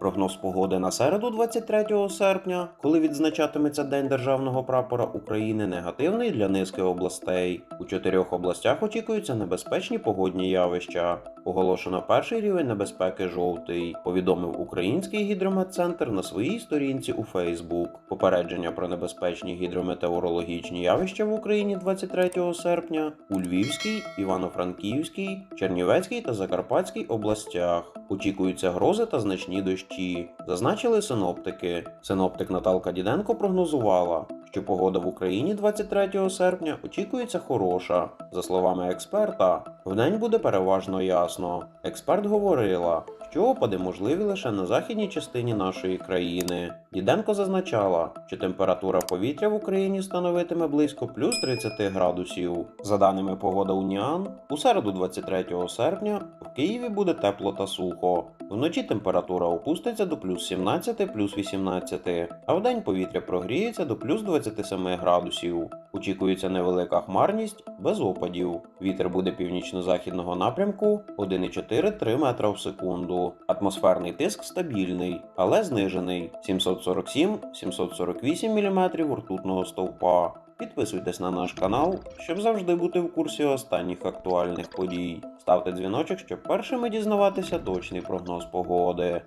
Прогноз погоди на середу, 23 серпня, коли відзначатиметься День державного прапора України, негативний для низки областей. У чотирьох областях очікуються небезпечні погодні явища. Оголошено перший рівень небезпеки жовтий, повідомив Український гідрометцентр на своїй сторінці у Фейсбук. Попередження про небезпечні гідрометеорологічні явища в Україні 23 серпня у Львівській, Івано-Франківській, Чернівецькій та Закарпатській областях. Очікуються грози та значні дощі, зазначили синоптики. Синоптик Наталка Діденко прогнозувала, що погода в Україні 23 серпня очікується хороша. За словами експерта, вдень буде переважно ясно. Експерт говорила, що опади можливі лише на західній частині нашої країни. Діденко зазначала, що температура повітря в Україні становитиме близько плюс 30 градусів. За даними погода Уніан, у середу 23 серпня в Києві буде тепло та сухо. Вночі температура опуститься до плюс 17, плюс 18, а вдень повітря прогріється до плюс 27 градусів. Очікується невелика хмарність без опадів. Вітер буде північно-західного напрямку 1,4-3 метра в секунду. Атмосферний тиск стабільний, але знижений 747-748 мм ртутного стовпа. Підписуйтесь на наш канал, щоб завжди бути в курсі останніх актуальних подій. Ставте дзвіночок, щоб першими дізнаватися точний прогноз погоди.